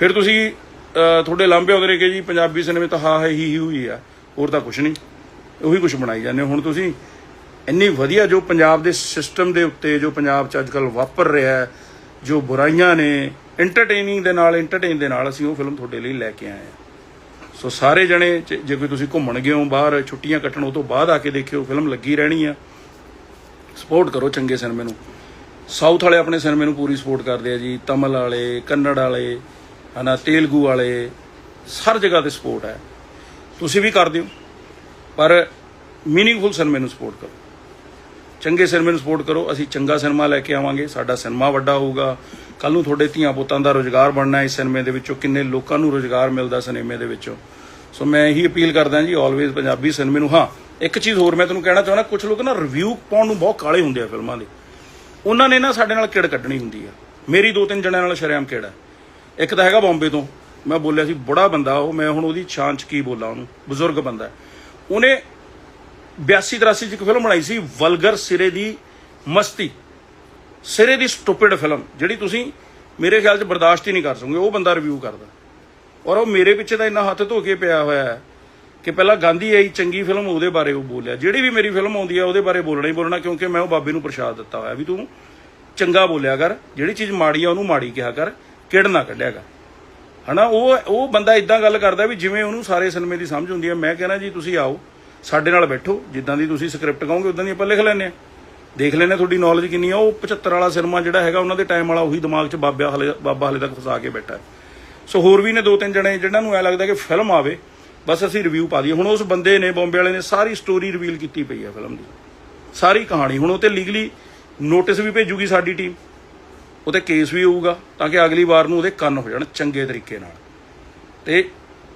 ਫਿਰ ਤੁਸੀਂ ਤੁਹਾਡੇ ਲਾਂਭੇ ਆਉਂਦੇ ਨੇ ਕਿ ਜੀ, ਪੰਜਾਬੀ ਸਿਨੇਮੇ ਤਾਂ ਹਾ, ਹੈ, ਹੀ ਹੋਈ ਆ। ਹੋਰ ਤਾਂ ਕੁਝ ਨਹੀਂ। ਉਹੀ ਕੁਝ ਬਣਾਈ ਜਾਂਦੇ ਹੋ। ਹੁਣ ਤੁਸੀਂ ਇੰਨੀ ਵਧੀਆ ਜੋ ਪੰਜਾਬ ਦੇ ਸਿਸਟਮ ਦੇ ਉੱਤੇ ਜੋ ਪੰਜਾਬ 'ਚ ਅੱਜਕੱਲ ਵਾਪਰ ਰਿਹਾ ਹੈ, ਜੋ ਬੁਰਾਈਆਂ ਨੇ ਐਂਟਰਟੇਨਿੰਗ ਦੇ ਨਾਲ ਐਂਟਰਟੇਨ ਦੇ ਨਾਲ ਅਸੀਂ ਉਹ ਫਿਲਮ ਤੁਹਾਡੇ ਲਈ ਲੈ ਕੇ ਆਏ ਹਾਂ। ਸੋ ਸਾਰੇ ਜਣੇ, ਜੇ ਕੋਈ ਤੁਸੀਂ ਘੁੰਮਣ ਗਏ ਹੋ ਬਾਹਰ, ਛੁੱਟੀਆਂ ਕੱਟਣ, ਉਹ ਤੋਂ ਬਾਅਦ ਆ ਕੇ ਦੇਖਿਓ ਫਿਲਮ ਲੱਗੀ ਰਹਿਣੀ ਆ। ਸਪੋਰਟ ਕਰੋ ਚੰਗੇ ਸਿਨੇਮੇ ਨੂੰ। ਸਾਊਥ ਵਾਲੇ ਆਪਣੇ ਸਿਨੇਮੇ ਨੂੰ ਪੂਰੀ ਸਪੋਰਟ ਕਰਦੇ ਆ ਜੀ, ਤਮਿਲ ਵਾਲੇ, ਕੰਨੜ ਵਾਲੇ ਹਨਾ ਤੇਲਗੂ ਵਾਲੇ, ਹਰ ਜਗ੍ਹਾ ਤੇ ਸਪੋਰਟ ਹੈ। ਤੁਸੀਂ ਵੀ ਕਰਦੇ ਹੋ ਪਰ ਮੀਨਿੰਗਫੁਲ ਸਿਨੇਮੇ ਨੂੰ ਸਪੋਰਟ ਕਰੋ। ਚੰਗੇ ਸਿਨੇਮੇ ਨੂੰ ਸਪੋਰਟ ਕਰੋ, ਅਸੀਂ ਚੰਗਾ ਸਿਨੇਮਾ ਲੈ ਕੇ ਆਵਾਂਗੇ, ਸਾਡਾ ਸਿਨੇਮਾ ਵੱਡਾ ਹੋਊਗਾ। ਕੱਲ ਨੂੰ ਤੁਹਾਡੇ ਧੀਆਂ ਪੁੱਤਾਂ ਦਾ ਰੋਜ਼ਗਾਰ ਬਣਨਾ ਇਸ ਸਿਨੇਮੇ ਦੇ ਵਿੱਚੋਂ, ਕਿੰਨੇ ਲੋਕਾਂ ਨੂੰ ਰੋਜ਼ਗਾਰ ਮਿਲਦਾ ਸਿਨੇਮੇ ਦੇ ਵਿੱਚੋਂ। ਸੋ ਮੈਂ ਇਹੀ ਅਪੀਲ ਕਰਦਾ ਜੀ ਆਲਵੇਜ਼ ਪੰਜਾਬੀ ਸਿਨੇਮੇ ਨੂੰ। ਹਾਂ, ਇੱਕ ਚੀਜ਼ ਹੋਰ ਮੈਂ ਤੁਹਾਨੂੰ ਕਹਿਣਾ ਚਾਹੁੰਦਾ ਕੁਝ ਲੋਕ ਨਾ ਰਿਵਿਊ ਪਾਉਣ ਨੂੰ ਬਹੁਤ ਕਾਲੇ ਹੁੰਦੇ ਆ ਫਿਲਮਾਂ ਦੇ। ਉਹਨਾਂ ਨੇ ਨਾ ਸਾਡੇ ਨਾਲ ਕਿੜ ਕੱਢਣੀ ਹੁੰਦੀ ਆ। ਮੇਰੀ ਦੋ ਤਿੰਨ ਜਣਿਆਂ ਨਾਲ ਸ਼ਰੇਆਮ ਕਿਹੜਾ ਹੈ ਇੱਕ ਤਾਂ ਹੈਗਾ ਬੰਬੇ ਤੋਂ। ਮੈਂ ਬੋਲਿਆ ਸੀ, ਬੁੜਾ ਬੰਦਾ ਉਹ, ਮੈਂ ਹੁਣ ਉਹਦੀ ਛਾਂ ਚ ਕੀ ਬੋਲਾਂ ਉਹਨੂੰ? ਬਜ਼ੁਰਗ ਬੰਦਾ। ਉਹਨੇ 82 83 ਚ ਇੱਕ ਫਿਲਮ ਬਣਾਈ ਸੀ, ਵਲਗਰ ਸਿਰੇ ਦੀ ਮਸਤੀ। ਸਿਰੇ ਦੀ ਸਟੂਪਿਡ ਫਿਲਮ ਜਿਹੜੀ ਤੁਸੀਂ ਮੇਰੇ ਖਿਆਲ 'ਚ ਬਰਦਾਸ਼ਤ ਹੀ ਨਹੀਂ ਕਰ ਸਕੋਗੇ ਉਹ ਬੰਦਾ ਰਿਵਿਊ ਕਰਦਾ। ਔਰ ਉਹ ਮੇਰੇ ਪਿੱਛੇ ਤਾਂ ਇੰਨਾ ਹੱਥ ਧੋ ਕੇ ਪਿਆ ਹੋਇਆ ਹੈ ਕਿ ਪਹਿਲਾਂ ਗਾਂਧੀ ਆਈ, ਚੰਗੀ ਫਿਲਮ ਉਹਦੇ ਬਾਰੇ ਉਹ ਬੋਲਿਆ। ਜਿਹੜੀ ਵੀ ਮੇਰੀ ਫਿਲਮ ਆਉਂਦੀ ਹੈ ਉਹਦੇ ਬਾਰੇ ਬੋਲਣਾ ਹੀ ਬੋਲਣਾ, ਕਿਉਂਕਿ ਮੈਂ ਉਹ ਬਾਬੇ ਨੂੰ ਪ੍ਰਸ਼ਾਦ ਦਿੱਤਾ ਹੋਇਆ ਵੀ ਤੂੰ ਚੰਗਾ ਬੋਲਿਆ ਕਰ, ਜਿਹੜੀ ਚੀਜ਼ ਮਾੜੀ ਆ ਉਹਨੂੰ ਮਾੜੀ ਕਿਹਾ ਕਰ। ਕਿੜ ਨਾ ਕੱਢਿਆ ਕਰ ਹਨਾ, ਉਹ ਉਹ ਬੰਦਾ ਇਦਾਂ ਗੱਲ ਕਰਦਾ ਵੀ ਜਿਵੇਂ ਉਹਨੂੰ ਸਾਰੇ ਸਿਨੇਮੇ ਦੀ ਸਮਝ ਹੁੰਦੀ ਹੈ, ਮੈਂ ਕਹਿੰਦਾ ਜੀ ਤੁਸੀਂ ਆਓ, ਸਾਡੇ ਨਾਲ ਬੈਠੋ, ਜਿੱਦਾਂ ਦੀ ਤੁਸੀਂ ਸਕ੍ਰਿਪਟ ਕਹੋਗੇ ਉਦਾਂ ਦੀ ਆਪਾਂ ਲਿਖ ਲੈਂਦੇ ਆ ਦੇਖ ਲੈਂਦੇ ਹਾਂ ਤੁਹਾਡੀ ਨੌਲੇਜ ਕਿੰਨੀ ਆ, ਉਹ 75 ਵਾਲਾ ਸਿਨੇਮਾ ਜਿਹੜਾ ਹੈਗਾ, ਉਹਨਾਂ ਦੇ ਟਾਈਮ ਵਾਲਾ ਉਹੀ ਦਿਮਾਗ 'ਚ ਬਾਬਾ ਹਲੇ ਬਾਬਾ ਹਲੇ ਤੱਕ ਫਸਾ ਕੇ ਬੈਠਾ ਸੋ ਹੋਰ ਵੀ ਨੇ ਦੋ ਤਿੰਨ ਜਣੇ ਜਿਹਨਾਂ ਨੂੰ ਐ ਲੱਗਦਾ ਕਿ ਫਿਲਮ ਆਵੇ, ਬਸ ਅਸੀਂ ਰਿਵਿਊ ਪਾ ਦਈਏ। ਹੁਣ ਉਸ ਬੰਦੇ ਨੇ ਬੰਬੇ ਵਾਲੇ ਨੇ ਸਾਰੀ ਸਟੋਰੀ ਰਿਵੀਲ ਕੀਤੀ ਪਈ ਹੈ ਫਿਲਮ ਦੀ। ਸਾਰੀ ਕਹਾਣੀ। ਹੁਣ ਉਹ ਤੇ ਲੀਗਲੀ ਨੋਟਿਸ ਵੀ ਭੇਜੂਗੀ ਸਾਡੀ ਟੀਮ ਉਹ ਤੇ ਕੇਸ ਵੀ ਹੋਊਗਾ ਤਾਂ ਕਿ ਅਗਲੀ ਵਾਰ ਨੂੰ ਉਹਦੇ ਕੰਨ ਹੋ ਜਾਣ ਚੰਗੇ ਤਰੀਕੇ ਨਾਲ। ਤੇ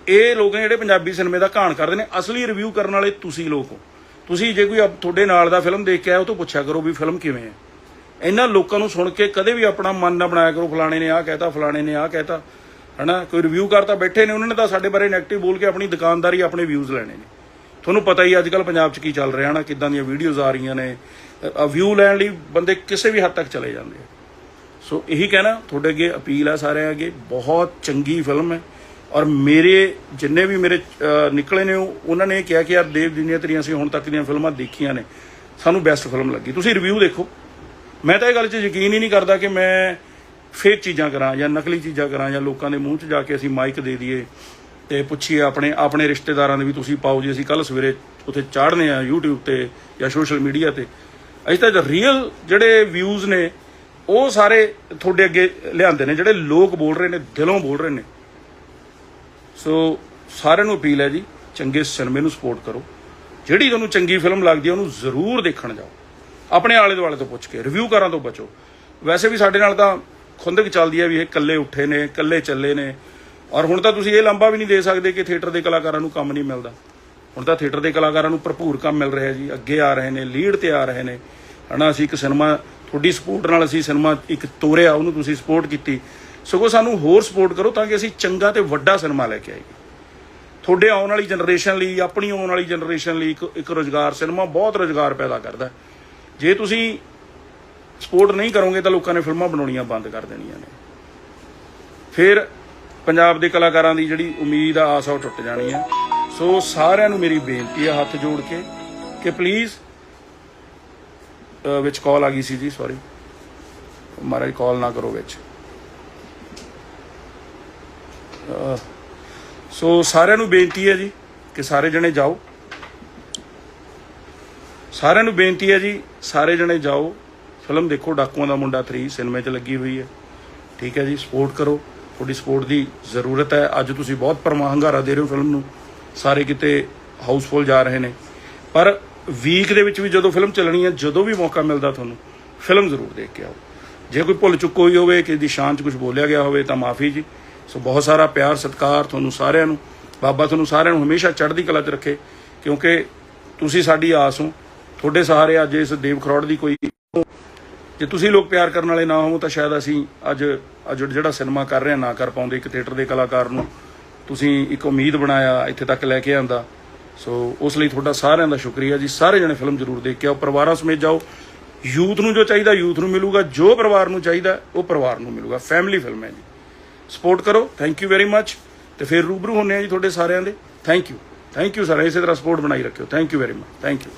ਇਹ ਲੋਕ ਨੇ ਜਿਹੜੇ ਪੰਜਾਬੀ ਸਿਨੇਮੇ ਦਾ ਘਾਣ ਕਰਦੇ ਨੇ, ਅਸਲੀ ਰਿਵਿਊ ਕਰਨ ਵਾਲੇ ਤੁਸੀਂ ਲੋਕ ਹੋ। ਤੁਸੀਂ ਜੇ ਕੋਈ ਤੁਹਾਡੇ ਨਾਲ ਦਾ ਫਿਲਮ ਦੇਖ ਕੇ ਆਇਆ ਉਹ ਤੋਂ ਪੁੱਛਿਆ ਕਰੋ ਵੀ ਫਿਲਮ ਕਿਵੇਂ ਹੈ। ਇਹਨਾਂ ਲੋਕਾਂ ਨੂੰ ਸੁਣ ਕੇ ਕਦੇ ਵੀ ਆਪਣਾ ਮਨ ਨਾ ਬਣਾਇਆ ਕਰੋ, ਫਲਾਣੇ ਨੇ ਆਹ ਕਹਿਤਾ, ਫਲਾਣੇ ਨੇ ਆਹ ਕਹਿਤਾ। ਹਨਾ, ਕੋਈ ਰਿਵਿਊ ਕਰਤਾ, ਬੈਠੇ ਨੇ, ਉਹਨਾਂ ਨੇ ਤਾਂ ਸਾਡੇ ਬਾਰੇ ਨੈਗੇਟਿਵ ਬੋਲ ਕੇ ਆਪਣੀ ਦੁਕਾਨਦਾਰੀ, ਆਪਣੇ ਵਿਊਜ਼ ਲੈਣੇ ਨੇ। ਤੁਹਾਨੂੰ ਪਤਾ ਹੀ ਅੱਜ ਕੱਲ ਪੰਜਾਬ 'ਚ ਕੀ ਚੱਲ ਰਿਹਾ ਨਾ ਕਿੱਦਾਂ ਦੀਆਂ ਵੀਡੀਓਜ਼ ਆ ਰਹੀਆਂ ਨੇ। ਵਿਊ ਲੈਣ ਲਈ ਬੰਦੇ ਕਿਸੇ ਵੀ ਹੱਦ ਤੱਕ ਚਲੇ ਜਾਂਦੇ ਆ। ਸੋ ਇਹੀ ਕਹਿਣਾ, ਤੁਹਾਡੇ ਅੱਗੇ ਅਪੀਲ ਹੈ ਸਾਰਿਆਂ ਅੱਗੇ, ਬਹੁਤ ਚੰਗੀ ਫਿਲਮ ਹੈ। ਔਰ ਮੇਰੇ ਜਿੰਨੇ ਵੀ ਮੇਰੇ ਨਿਕਲੇ ਨੇ ਉਹ- ਉਹਨਾਂ ਨੇ ਇਹ ਕਿਹਾ ਕਿ ਯਾਰ ਦੇਵ ਜਿੰਨੀਆਂ ਤੇਰੀਆਂ ਅਸੀਂ ਹੁਣ ਤੱਕ ਦੀਆਂ ਫਿਲਮਾਂ ਦੇਖੀਆਂ ਨੇ। ਸਾਨੂੰ ਬੈਸਟ ਫਿਲਮ ਲੱਗੀ। ਤੁਸੀਂ ਰਿਵਿਊ ਦੇਖੋ। ਮੈਂ ਤਾਂ ਇਹ ਗੱਲ 'ਚ ਯਕੀਨ ਹੀ ਨਹੀਂ ਕਰਦਾ ਕਿ ਮੈਂ ਫੇਕ ਚੀਜ਼ਾਂ ਕਰਾਂ ਜਾਂ ਨਕਲੀ ਚੀਜ਼ਾਂ ਕਰਾਂ ਜਾਂ ਲੋਕਾਂ ਦੇ ਮੂੰਹ 'ਚ ਜਾ ਕੇ ਅਸੀਂ ਮਾਈਕ ਦੇ ਦਈਏ ਤੇ ਪੁੱਛੀਏ ਆਪਣੇ ਆਪਣੇ ਰਿਸ਼ਤੇਦਾਰਾਂ ਦੇ ਵੀ ਤੁਸੀਂ ਪਾਓ ਜੀ, ਅਸੀਂ ਕੱਲ ਸਵੇਰੇ ਉੱਥੇ ਚਾੜਨੇ ਆ YouTube ਤੇ ਜਾਂ ਸੋਸ਼ਲ ਮੀਡੀਆ ਤੇ। ਅਸੀਂ ਤਾਂ ਰੀਅਲ ਜਿਹੜੇ ਵਿਊਜ਼ ਨੇ ਉਹ ਸਾਰੇ ਤੁਹਾਡੇ ਅੱਗੇ ਲਿਆਂਦੇ ਨੇ, ਜਿਹੜੇ ਲੋਕ ਬੋਲ ਰਹੇ ਨੇ, ਦਿਲੋਂ ਬੋਲ ਰਹੇ ਨੇ। ਸੋ ਸਾਰਿਆਂ ਨੂੰ ਅਪੀਲ ਹੈ ਜੀ, ਚੰਗੇ ਸਿਨੇਮੇ ਨੂੰ ਸਪੋਰਟ ਕਰੋ। ਜਿਹੜੀ ਤੁਹਾਨੂੰ ਚੰਗੀ ਫਿਲਮ ਲੱਗਦੀ ਹੈ, ਉਹਨੂੰ ਜ਼ਰੂਰ ਦੇਖਣ ਜਾਓ। ਆਪਣੇ ਆਲੇ ਦੁਆਲੇ ਤੋਂ ਪੁੱਛ ਕੇ ਰਿਵਿਊ ਕਰਾਂ ਤੋਂ ਬਚੋ ਵੈਸੇ ਵੀ ਸਾਡੇ ਨਾਲ ਤਾਂ ਖੁੰਦਕ ਚੱਲਦੀ ਹੈ ਵੀ ਇਹ ਇਕੱਲੇ ਉੱਠੇ ਨੇ, ਇਕੱਲੇ ਚੱਲੇ ਨੇ। ਔਰ ਹੁਣ ਤਾਂ ਤੁਸੀਂ ਇਹ ਲੰਬਾ ਵੀ ਨਹੀਂ ਦੇ ਸਕਦੇ ਕਿ ਥੀਏਟਰ ਦੇ ਕਲਾਕਾਰਾਂ ਨੂੰ ਕੰਮ ਨਹੀਂ ਮਿਲਦਾ। ਹੁਣ ਤਾਂ ਥੀਏਟਰ ਦੇ ਕਲਾਕਾਰਾਂ ਨੂੰ ਭਰਪੂਰ ਕੰਮ ਮਿਲ ਰਿਹਾ ਜੀ। ਅੱਗੇ ਆ ਰਹੇ ਨੇ ਲੀਡ ਤੇ ਆ ਰਹੇ ਨੇ। ਹਨਾ, ਅਸੀਂ ਇੱਕ ਸਿਨੇਮਾ ਤੁਹਾਡੀ ਸਪੋਰਟ ਨਾਲ ਅਸੀਂ ਸਿਨੇਮਾ ਇੱਕ ਤੋਰਿਆ, ਉਹਨੂੰ ਤੁਸੀਂ ਸਪੋਰਟ ਕੀਤੀ। ਸਗੋਂ ਸਾਨੂੰ ਹੋਰ ਸਪੋਰਟ ਕਰੋ ਤਾਂ ਕਿ ਅਸੀਂ ਚੰਗਾ ਤੇ ਵੱਡਾ ਸਿਨੇਮਾ ਲੈ ਕੇ ਆਈਏ। ਤੁਹਾਡੇ ਆਉਣ ਵਾਲੀ ਜਨਰੇਸ਼ਨ ਲਈ, ਆਪਣੀ ਆਉਣ ਵਾਲੀ ਜਨਰੇਸ਼ਨ ਲਈ ਇੱਕ ਇੱਕ ਰੋਜ਼ਗਾਰ ਸਿਨੇਮਾ ਬਹੁਤ ਰੋਜ਼ਗਾਰ ਪੈਦਾ ਕਰਦਾ ਜੇ ਤੁਸੀਂ ਸਪੋਰਟ ਨਹੀਂ ਕਰੋਗੇ ਤਾਂ ਲੋਕਾਂ ਨੇ ਫਿਲਮਾਂ ਬਣਾਉਣੀਆਂ ਬੰਦ ਕਰ ਦੇਣੀਆਂ ਨੇ। ਫਿਰ ਪੰਜਾਬ ਦੇ ਕਲਾਕਾਰਾਂ ਦੀ ਜਿਹੜੀ ਉਮੀਦ ਆ, ਆਸ ਆ, ਉਹ ਟੁੱਟ ਜਾਣੀ ਹੈ। ਸੋ ਸਾਰਿਆਂ ਨੂੰ ਮੇਰੀ ਬੇਨਤੀ ਆ ਹੱਥ ਜੋੜ ਕੇ ਕਿ ਪਲੀਜ਼ ਵਿੱਚ ਕਾਲ ਆ ਗਈ ਸੀ ਜੀ ਸੌਰੀ ਮਹਾਰਾਜ ਕਾਲ ਨਾ ਕਰੋ ਵਿੱਚ। ਸੋ ਸਾਰਿਆਂ ਨੂੰ ਬੇਨਤੀ ਹੈ ਜੀ ਕਿ ਸਾਰੇ ਜਣੇ ਜਾਓ। ਸਾਰਿਆਂ ਨੂੰ ਬੇਨਤੀ ਹੈ ਜੀ, ਸਾਰੇ ਜਣੇ ਜਾਓ। ਫਿਲਮ ਦੇਖੋ, ਡਾਕੂਆਂ ਦਾ ਮੁੰਡਾ 3 ਸਿਨੇਮੇ 'ਚ ਲੱਗੀ ਹੋਈ ਹੈ। ਠੀਕ ਹੈ ਜੀ ਸਪੋਰਟ ਕਰੋ। ਤੁਹਾਡੀ ਸਪੋਰਟ ਦੀ ਜ਼ਰੂਰਤ ਹੈ। ਅੱਜ ਤੁਸੀਂ ਬਹੁਤ ਪਰਮਾ ਹੰਗਾਰਾ ਦੇ ਰਹੇ ਹੋ ਫਿਲਮ ਨੂੰ। ਸਾਰੇ ਕਿਤੇ ਹਾਊਸਫੁੱਲ ਜਾ ਰਹੇ ਨੇ। ਪਰ ਵੀਕ ਦੇ ਵਿੱਚ ਵੀ ਜਦੋਂ ਫਿਲਮ ਚੱਲਣੀ ਹੈ, ਜਦੋਂ ਵੀ ਮੌਕਾ ਮਿਲਦਾ ਤੁਹਾਨੂੰ, ਫਿਲਮ ਜ਼ਰੂਰ ਦੇਖ ਕੇ ਆਓ। ਜੇ ਕੋਈ ਭੁੱਲ ਚੁੱਕ ਹੋਈ ਹੋਵੇ ਕਿ ਦੀ ਸ਼ਾਨ 'ਚ ਕੁਝ ਬੋਲਿਆ ਗਿਆ ਹੋਵੇ, ਤਾਂ ਮਾਫੀ ਜੀ। ਸੋ ਬਹੁਤ ਸਾਰਾ ਪਿਆਰ, ਸਤਿਕਾਰ ਤੁਹਾਨੂੰ ਸਾਰਿਆਂ ਨੂੰ, ਬਾਬਾ ਤੁਹਾਨੂੰ ਸਾਰਿਆਂ ਨੂੰ ਹਮੇਸ਼ਾ ਚੜ੍ਹਦੀ ਕਲਾ 'ਚ ਰੱਖੇ, ਕਿਉਂਕਿ ਤੁਸੀਂ ਸਾਡੀ ਆਸ ਹੋ। ਤੁਹਾਡੇ ਸਹਾਰੇ ਅੱਜ ਇਸ ਦੇਵ ਖਰੋੜ ਦੀ ਕੋਈ ਜੇ ਤੁਸੀਂ ਲੋਕ ਪਿਆਰ ਕਰਨ ਵਾਲੇ ਨਾ ਹੋ ਤਾਂ ਸ਼ਾਇਦ ਅਸੀਂ ਅੱਜ ਅੱਜ ਜਿਹੜਾ ਸਿਨੇਮਾ ਕਰ ਰਹੇ ਹਾਂ, ਨਾ ਕਰ ਪਾਉਂਦੇ, ਇੱਕ ਥੀਏਟਰ ਦੇ ਕਲਾਕਾਰ ਨੂੰ ਤੁਸੀਂ ਇੱਕ ਉਮੀਦ ਬਣਾਇਆ, ਇੱਥੇ ਤੱਕ ਲੈ ਕੇ ਆਂਦਾ। ਸੋ ਉਸ ਲਈ ਤੁਹਾਡਾ ਸਾਰਿਆਂ ਦਾ ਸ਼ੁਕਰੀਆ ਜੀ। ਸਾਰੇ ਜਣੇ ਫਿਲਮ ਜ਼ਰੂਰ ਦੇਖ ਕੇ ਆਓ, ਪਰਿਵਾਰਾਂ ਸਮੇਤ ਜਾਓ। ਯੂਥ ਨੂੰ ਜੋ ਚਾਹੀਦਾ, ਯੂਥ ਨੂੰ ਮਿਲੂਗਾ। ਜੋ ਪਰਿਵਾਰ ਨੂੰ ਚਾਹੀਦਾ, ਉਹ ਪਰਿਵਾਰ ਨੂੰ ਮਿਲੂਗਾ। ਫੈਮਿਲੀ ਫਿਲਮ ਹੈ ਜੀ। ਸਪੋਰਟ ਕਰੋ। ਥੈਂਕ ਯੂ ਵੈਰੀ ਮੱਚ ਤੇ ਫਿਰ ਰੂਬਰੂ ਹੁੰਨੇ ਆ ਜੀ ਤੁਹਾਡੇ ਸਾਰਿਆਂ ਦੇ। Thank you thank you sir ਇਸੇ ਤਰ੍ਹਾਂ ਸਪੋਰਟ ਬਣਾਈ ਰੱਖਿਓ। Thank you very much thank you